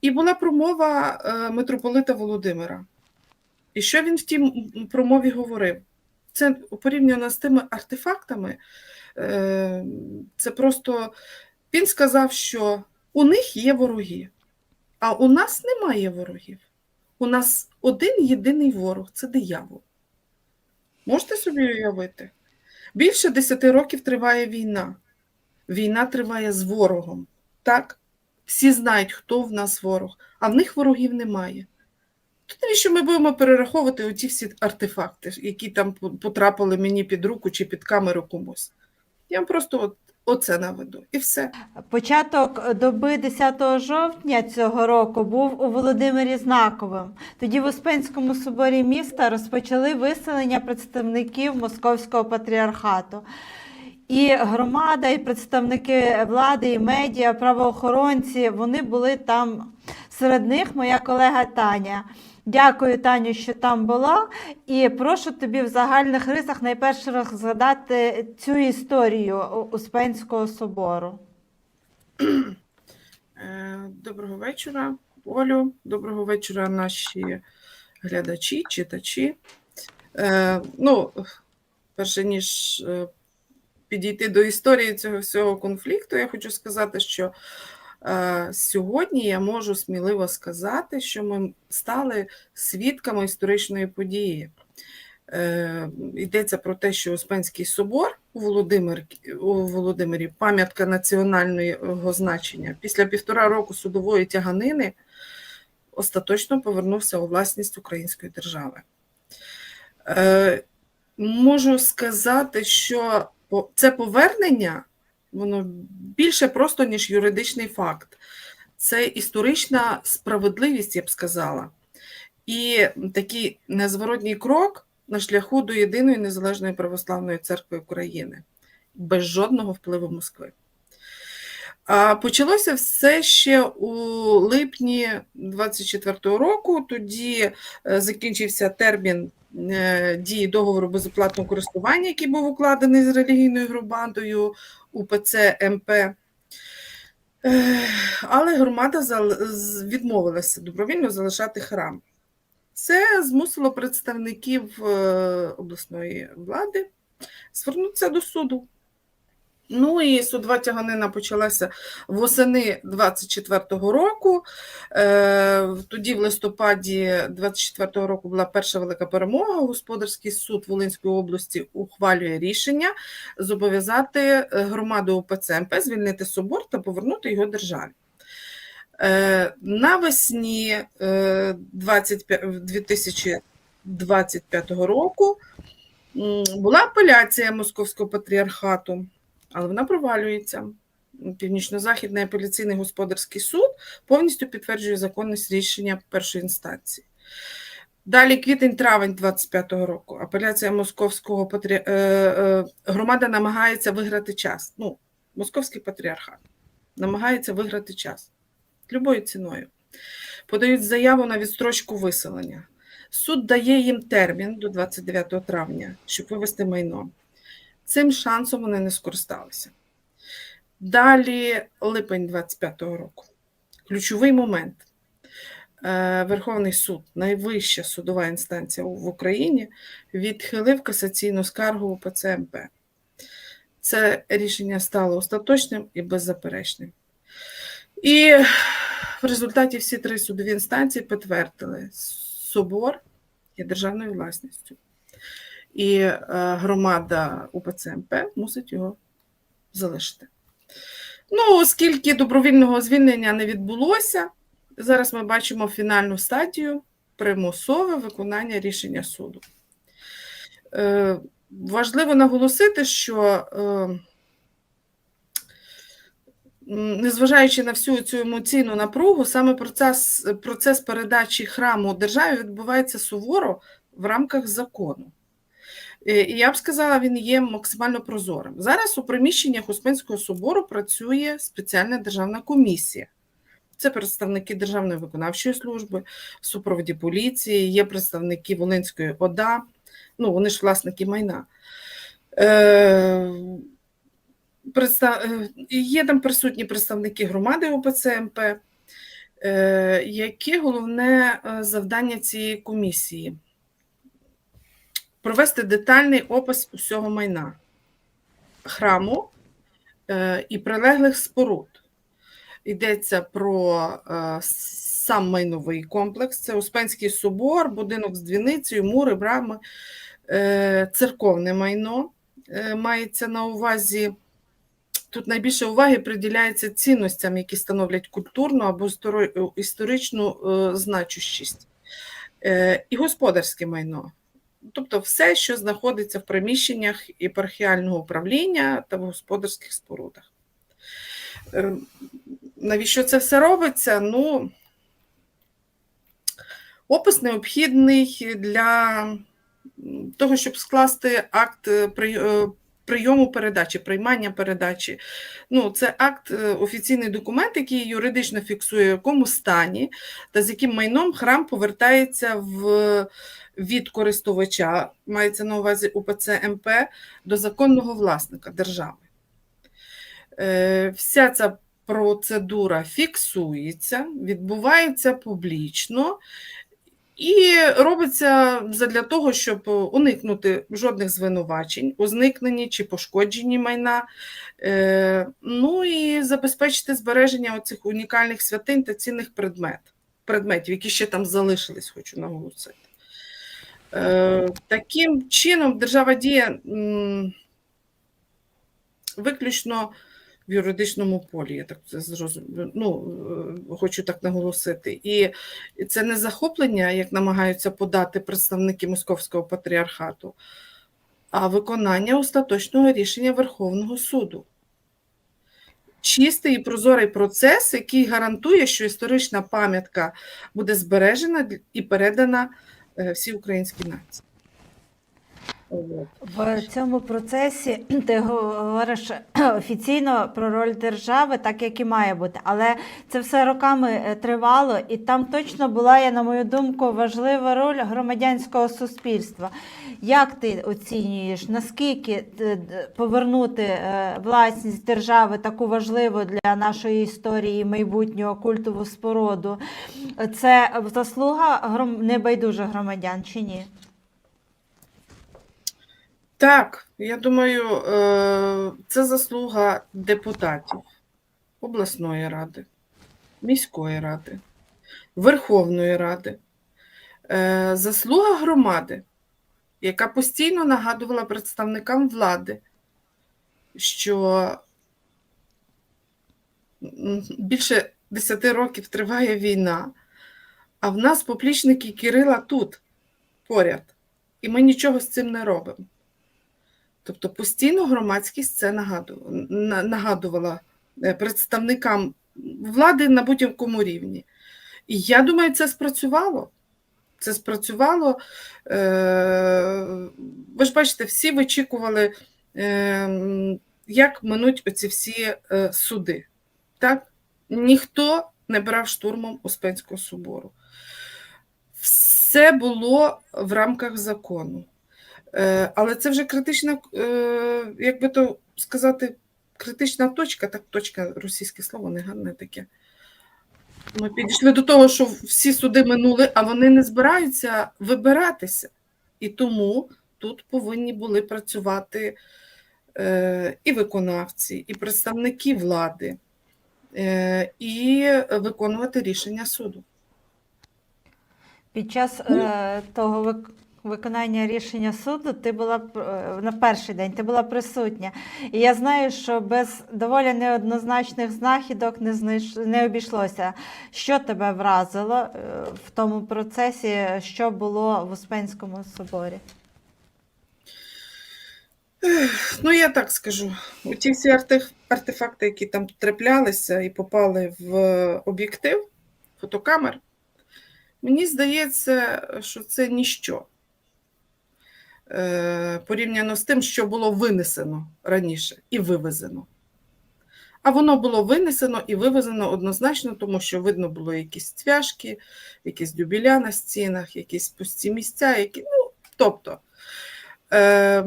І була промова е, митрополита Володимира. І що він в тій промові говорив? Це порівняно з тими артефактами. е, Це просто він сказав, що у них є вороги, а у нас немає ворогів. У нас один єдиний ворог це диявол. Можете собі уявити? Більше 10 років триває війна. Війна триває з ворогом. Так? Всі знають, хто в нас ворог, а в них ворогів немає. То навіщо ми будемо перераховувати оті всі артефакти, які там потрапили мені під руку чи під камеру комусь? Я просто от, оце наведу. І все. Початок доби 10 жовтня цього року був у Володимирі Знаковим. Тоді в Успенському соборі міста розпочали виселення представників Московського патріархату. І громада, і представники влади, і медіа, правоохоронці вони були там. Серед них моя колега Таня. Дякую, Таню, що там була. І прошу тобі в загальних рисах найперше розгадати цю історію Успенського собору. Е, Доброго вечора, Олю. Доброго вечора, наші глядачі, читачі. Е, Ну, перше ніж е, підійти до історії цього всього конфлікту, я хочу сказати, що е, сьогодні я можу сміливо сказати, що ми стали свідками історичної події. Е, Йдеться про те, що Успенський собор у, Володимир, у Володимирі пам'ятка національного значення після півтора року судової тяганини остаточно повернувся у власність Української держави. Е, Можу сказати, що це повернення воно більше просто, ніж юридичний факт. Це історична справедливість, я б сказала. І такий незворотній крок на шляху до єдиної незалежної православної церкви України без жодного впливу Москви. Почалося все ще у липні 24-го року. Тоді е, закінчився термін дії договору безоплатного користування, який був укладений з релігійною громадою УПЦ МП. Е, Але громада відмовилася добровільно залишати храм. Це змусило представників е, обласної влади звернутися до суду. Ну і судова тяганина почалася восени 24-го року. Е, Тоді, в листопаді 24-го року, була перша велика перемога. Господарський суд Волинської області ухвалює рішення зобов'язати е, громаду ОПЦ МП звільнити собор та повернути його державі. Е, Навесні е, 25 2025 року була апеляція Московського патріархату, але вона провалюється. Північно-Західний апеляційний господарський суд повністю підтверджує законність рішення першої інстанції. Далі квітень-травень 25-го року апеляція Московського патрі... е, е, громада намагається виграти час. Ну, Московський патріархат намагається виграти час любою ціною. Подають заяву на відстрочку виселення. Суд дає їм термін до 29 травня, щоб вивести майно. Цим шансом вони не скористалися. Далі липень 25-го року. Ключовий момент. Е, Верховний суд, найвища судова інстанція в Україні, відхилив касаційну скаргу УПЦ МП. Це рішення стало остаточним і беззаперечним. І в результаті всі три судові інстанції підтвердили, собор є державною власністю. І е, громада УПЦ МП мусить його залишити. Ну, оскільки добровільного звільнення не відбулося, зараз ми бачимо фінальну стадію примусове виконання рішення суду. Е, важливо наголосити, що е, незважаючи на всю цю емоційну напругу, саме процес, процес передачі храму державі відбувається суворо в рамках закону. Е, І я б сказала, він є максимально прозорим. Зараз у приміщеннях Успенського собору працює спеціальна державна комісія. Це представники Державної виконавчої служби, супроводі поліції, є представники Волинської ОДА, ну вони ж власники майна. Е, е, Є там присутні представники громади ОПЦ МП. Е, Яке головне завдання цієї комісії? Провести детальний опис усього майна храму е, і прилеглих споруд. Йдеться про е, сам майновий комплекс: це Успенський собор, будинок з дзвіницею, мури, брами, е, церковне майно мається на увазі. Тут найбільше уваги приділяється цінностям, які становлять культурну або історичну значущість, і господарське майно. Тобто все, що знаходиться в приміщеннях єпархіального управління та в господарських спорудах. Е, Навіщо це все робиться? Ну, опис необхідний для того, щоб скласти акт е, при- е, прийому передачі, приймання передачі. Ну, це акт, е, офіційний документ, який юридично фіксує, в якому стані та з яким майном храм повертається в, від користувача, мається на увазі УПЦ МП, до законного власника держави. Е, Вся ця процедура фіксується, відбувається публічно і робиться для того, щоб уникнути жодних звинувачень, у зникненні чи пошкодженні майна, е, ну і забезпечити збереження оцих унікальних святинь та цінних предмет, предметів, які ще там залишились, хочу наголосити. Е, Таким чином, держава діє виключно в юридичному полі, я так це зрозумію. Ну, е, хочу так наголосити. І це не захоплення, як намагаються подати представники Московського патріархату, а виконання остаточного рішення Верховного суду. Чистий і прозорий процес, який гарантує, що історична пам'ятка буде збережена і передана е, всій українській нації. В цьому процесі ти говориш офіційно про роль держави, так як і має бути. Але це все роками е, тривало, і там точно була, я, на мою думку, важлива роль громадянського суспільства. Як ти оцінюєш, наскільки е, повернути е, власність держави таку важливу для нашої історії майбутнього культову споруду? Це заслуга небайдужих громадян чи ні? Так, я думаю, е, це заслуга депутатів обласної ради, міської ради, Верховної Ради, Е, заслуга громади, яка постійно нагадувала представникам влади, що більше 10 років триває війна, а в нас поплічники Кирила тут, поряд, і ми нічого з цим не робимо. Тобто постійно громадськість це нагадувала, на- нагадувала е, представникам влади на будь-якому рівні. І я думаю, це спрацювало. Це спрацювало. Е, Ви ж бачите, всі вичікували, е, як минуть оці всі суди. Так? Ніхто не брав штурмом Успенського собору. Все було в рамках закону. Е, Але це вже критична, е, як би то сказати, критична точка, так точка, російське слово негарне таке. Ми підійшли до того, що всі суди минули, а вони не збираються вибиратися. І тому тут повинні були працювати е, і виконавці, і представники влади, і виконувати рішення суду. Під час е, того виконання рішення суду ти була е, на перший день, ти була присутня. І я знаю, що без доволі неоднозначних знахідок не, знайш... не обійшлося. Що тебе вразило е, в тому процесі, що було в Успенському соборі? Ну, я так скажу. У Ті всі артефакти, які там траплялися і попали в об'єктив фотокамер, мені здається, що це ніщо порівняно з тим, що було винесено раніше і вивезено. А воно було винесено і вивезено однозначно, тому що видно було якісь цвяшки, якісь дюбіля на стінах, якісь пусті місця, які, ну, тобто. Е,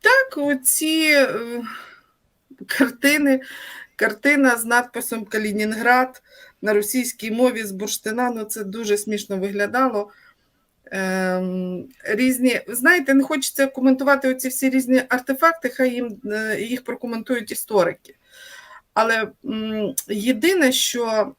так, оці е, картини, картина з надписом Калінінград на російській мові з бурштина. Ну, це дуже смішно виглядало. Ем, різні, знаєте, не хочеться коментувати оці всі різні артефакти, хай їм е, їх прокоментують історики. Але єдине, що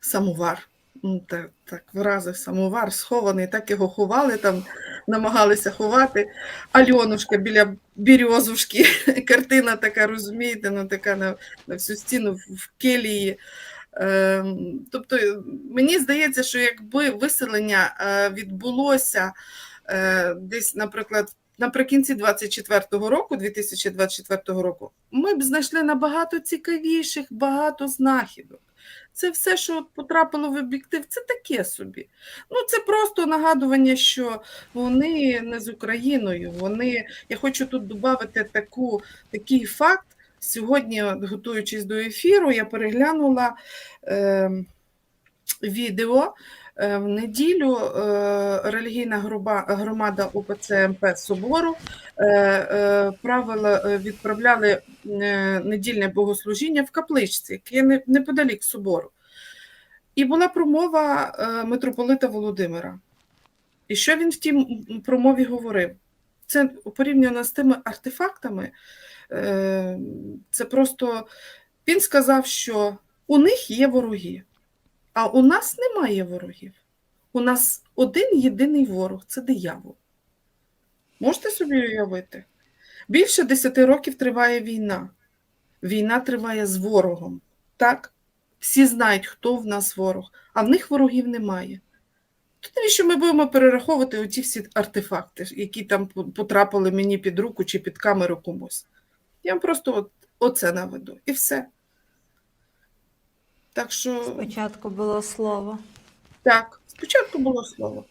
самовар, м, так, так вразив самовар, схований, так його ховали, там намагалися ховати. Альонушка біля Бірьозушки, картина така, розумієте, ну, така на, на всю стіну в келії. Ем, Тобто, мені здається, що якби виселення е, відбулося е, десь, наприклад, наприкінці 24-го року, 2024 року, ми б знайшли набагато цікавіших, багато знахідок. Це все, що потрапило в об'єктив, це таке собі. Ну, це просто нагадування, що вони не з Україною. Вони, я хочу тут додати таку, такий факт. Сьогодні, готуючись до ефіру, я переглянула е, відео. В неділю е, релігійна громада УПЦ МП Собору е, е, правила відправляли недільне богослужіння в капличці, яке не- неподалік собору. І була промова митрополита Володимира. І що він в тій промові говорив? Це порівняно з тими артефактами. Е, Це просто він сказав, що у них є вороги, а у нас немає ворогів. У нас один єдиний ворог це диявол. Можете собі уявити? Більше 10 років триває війна. Війна триває з ворогом. Так? Всі знають, хто в нас ворог, а в них ворогів немає. То навіщо ми будемо перераховувати оті всі артефакти, які там потрапили мені під руку чи під камеру комусь? Я вам просто от, оце наведу. І все. Так що, Спочатку було слово. так, спочатку було слово.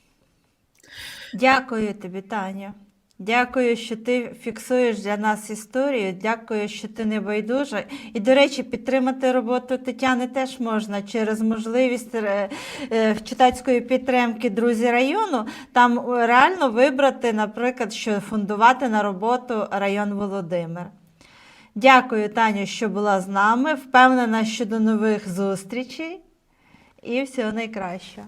Дякую тобі, Таня. Дякую, що ти фіксуєш для нас історію. Дякую, що ти не байдужа. І, до речі, підтримати роботу Тетяни теж можна через можливість е, е, читацької підтримки друзі району. Там е, реально вибрати, наприклад, що фундувати на роботу район Володимир. Дякую, Таню, що була з нами. Впевнена, що до нових зустрічей і всього найкращого.